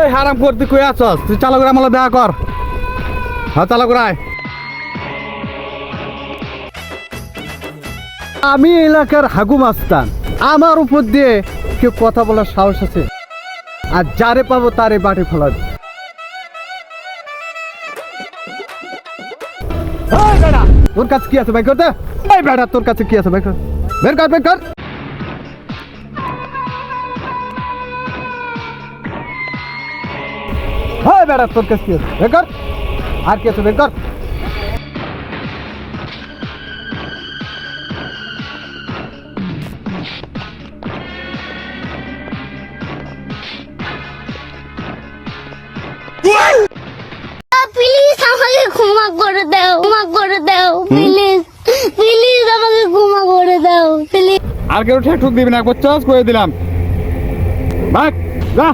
এই হারাম করতে কই আছস? তুই চালু করে আমার দেখা কর। হ্যাঁ চালু করে আমি এলাকার হাগু মাস্তান। আমার উপর দিয়ে কেউ কথা বলার সাহস আছে? আর যারে পাবো তারে বাটি ফেলা দেব। এই বেটা, তোর কাছে কি আছে? ভাই করতে এই বেটা তোর কাছে কি আছে? ভাই কর। বের কর বের কর। হ্যাঁ বেটা তোর কাছে কি আছে বের কর। আর কি আছে বের কর। প্লিজ আমাকে ক্ষমা করে দাও ক্ষমা করে দাও প্লিজ প্লিজ আমাকে ক্ষমা করে দাও প্লিজ আর কেউ ঠেক ঠুক দিবি না বুঝছস করে দিলাম। ভাগ যা।